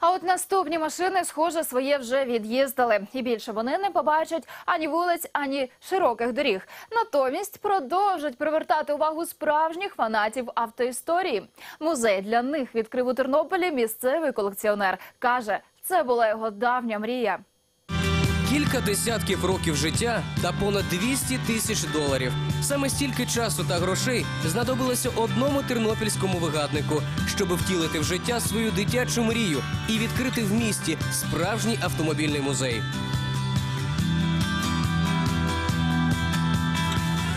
А от наступні машини, схоже, своє вже від'їздили. І більше вони не побачать ані вулиць, ані широких доріг. Натомість продовжать привертати увагу справжніх фанатів автоісторії. Музей для них відкрив у Тернополі місцевий колекціонер. Каже, це була його давня мрія. Кілька десятків років життя та понад 200 тисяч доларів. Саме стільки часу та грошей знадобилося одному тернопільському вигаднику, щоб втілити в життя свою дитячу мрію і відкрити в місті справжній автомобільний музей.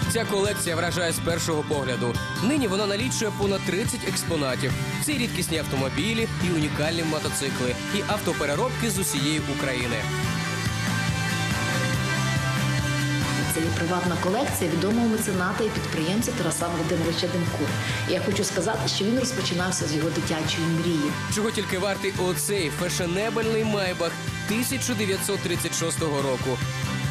Ця колекція вражає з першого погляду. Нині вона налічує понад 30 експонатів. Це рідкісні автомобілі, і унікальні мотоцикли, і автопереробки з усієї України. Це є приватна колекція відомого мецената і підприємця Тараса Володимировича Демко. Я хочу сказати, що він розпочинався з його дитячої мрії. Чого тільки вартий оцей фешенебельний майбах 1936 року,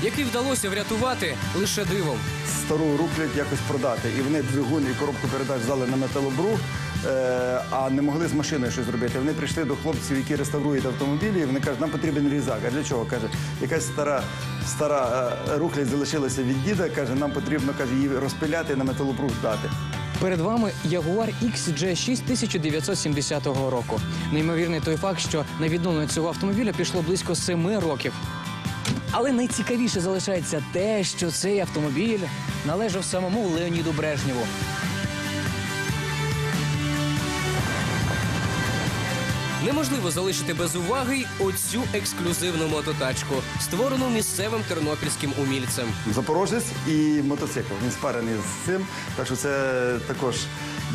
який вдалося врятувати лише дивом. Стару руклять якось продати. І вони двигун і коробку передач здали на металобрух, е, а не могли з машиною щось зробити. Вони прийшли до хлопців, які реставрують автомобілі, і вони кажуть, нам потрібен різак. А для чого? Каже, якась стара, стара е, залишилася від діда, каже, нам потрібно каже, її розпиляти і на металобрух дати. Перед вами Jaguar XJ6 1970 року. Неймовірний той факт, що на відновлення цього автомобіля пішло близько семи років. Але найцікавіше залишається те, що цей автомобіль належав самому Леоніду Брежнєву. Неможливо залишити без уваги й оцю ексклюзивну мототачку, створену місцевим тернопільським умільцем. Запорожець і мотоцикл. Він спарений з цим. Так що це також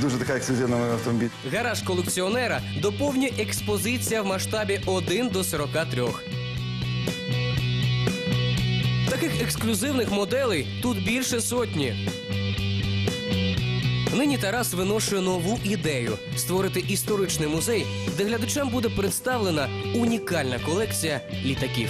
дуже така ексклюзивна автомобіль. Гараж колекціонера доповнює експозиція в масштабі 1 до 43. Таких ексклюзивних моделей тут більше сотні. Нині Тарас виношує нову ідею створити історичний музей, де глядачам буде представлена унікальна колекція літаків.